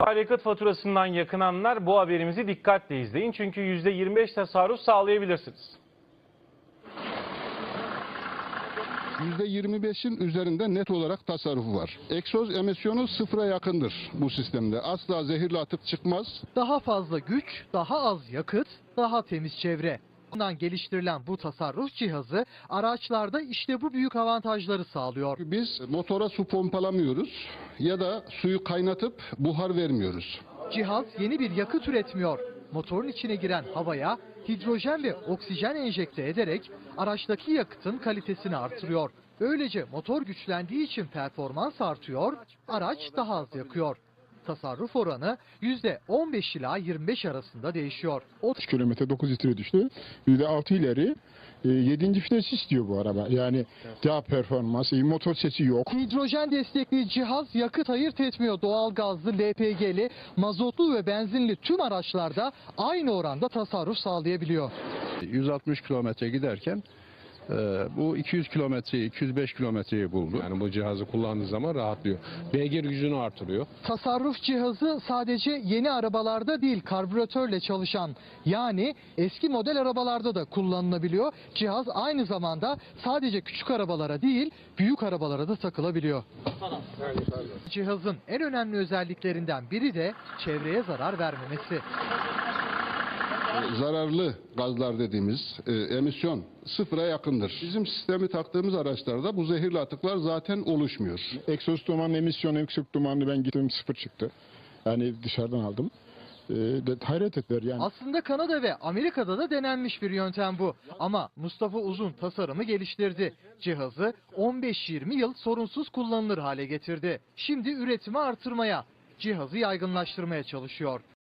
Akaryakıt faturasından yakınanlar bu haberimizi dikkatle izleyin. Çünkü %25 tasarruf sağlayabilirsiniz. %25'in üzerinde net olarak tasarrufu var. Egzoz emisyonu sıfıra yakındır bu sistemde. Asla zehirli atık çıkmaz. Daha fazla güç, daha az yakıt, daha temiz çevre. Bundan geliştirilen bu tasarruf cihazı araçlarda işte bu büyük avantajları sağlıyor. Biz motora su pompalamıyoruz ya da suyu kaynatıp buhar vermiyoruz. Cihaz yeni bir yakıt üretmiyor. Motorun içine giren havaya hidrojen ve oksijen enjekte ederek araçtaki yakıtın kalitesini artırıyor. Böylece motor güçlendiği için performans artıyor, araç daha az yakıyor. Tasarruf oranı %15 ila 25 arasında değişiyor. O 3 kilometre 9 litre düştü. %6 ileri. 7. vites istiyor bu araba. Yani daha performans, iyi motor sesi yok. Hidrojen destekli cihaz yakıt ayırt etmiyor. Doğal gazlı, LPG'li, mazotlu ve benzinli tüm araçlarda aynı oranda tasarruf sağlayabiliyor. 160 kilometre giderken e, bu 200 kilometreyi 205 kilometreyi buldu. Yani bu cihazı kullandığı zaman rahatlıyor. Beygir gücünü artırıyor. Tasarruf cihazı sadece yeni arabalarda değil karbüratörle çalışan yani eski model arabalarda da kullanılabiliyor. Cihaz aynı zamanda sadece küçük arabalara değil büyük arabalara da takılabiliyor. Cihazın en önemli özelliklerinden biri de çevreye zarar vermemesi. Zararlı gazlar dediğimiz e, emisyon sıfıra yakındır. Bizim sistemi taktığımız araçlarda bu zehirli atıklar zaten oluşmuyor. Egzoz dumanı emisyonu, yüksek dumanlı ben gittim sıfır çıktı. Yani dışarıdan aldım. Ee, de, hayret ettiler yani. Aslında Kanada ve Amerika'da da denenmiş bir yöntem bu. Ama Mustafa Uzun tasarımı geliştirdi. Cihazı 15-20 yıl sorunsuz kullanılır hale getirdi. Şimdi üretimi artırmaya, cihazı yaygınlaştırmaya çalışıyor.